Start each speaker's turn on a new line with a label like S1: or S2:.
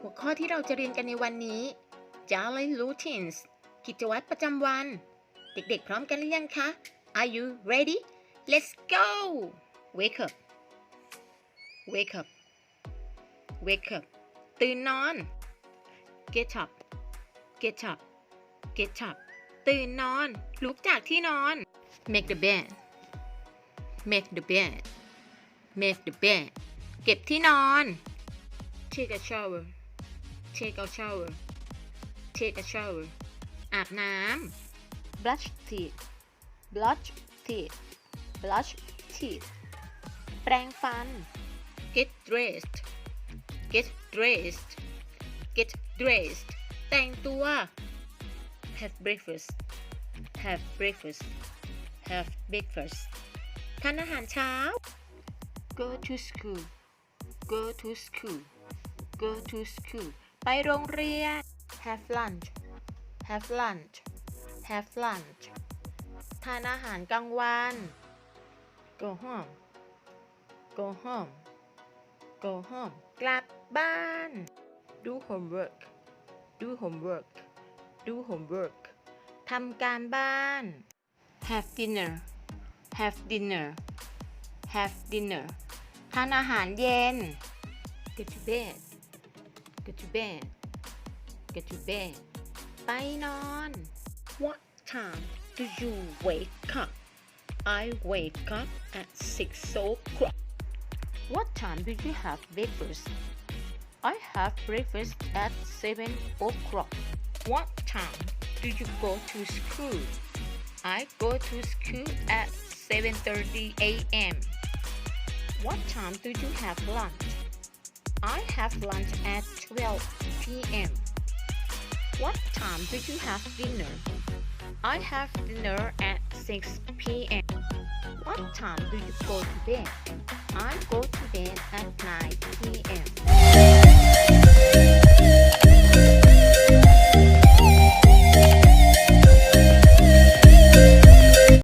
S1: หัวข้อที่เราจะเรียนกันในวันนี้ Daily Routines กิจวัตรประจำวัน เด็กๆ พร้อมกันหรือยังคะ Are you ready Let's go Wake up Wake up Wake up ตื่นนอน Get up Get up Get up ตื่นนอน ลุกจากที่นอน Make the bed Make the bed Make the bed เก็บที่นอน Take a shower Take a shower Take a shower อาบน้ำ Brush teeth Brush teeth Brush teeth แปรงฟัน Get dressed Get dressed Get dressed แต่งตัว Have breakfast Have breakfast Have breakfast ทานอาหารเช้า Go to school Go to school Go to school ไปโรงเรียน Have lunch Have lunch Have lunch ทานอาหารกลางวัน Go home Go home Go home กลับบ้าน Do homework Do homework Do homework ทำการบ้าน Have dinner Have dinner Have dinner ทานอาหารเย็น Go to bed Go to bed Go to bed ไปนอน What time do you wake up I wake up at 6 o'clock What time do you have breakfast I have breakfast at 7 o'clock What time do you go to school I go to school at 7:30 a.m. What time do you have lunch? I have lunch at 12 p.m. What time do you have dinner? I have dinner at 6 p.m. What time do you go to bed? I go to bed at 9 p.m.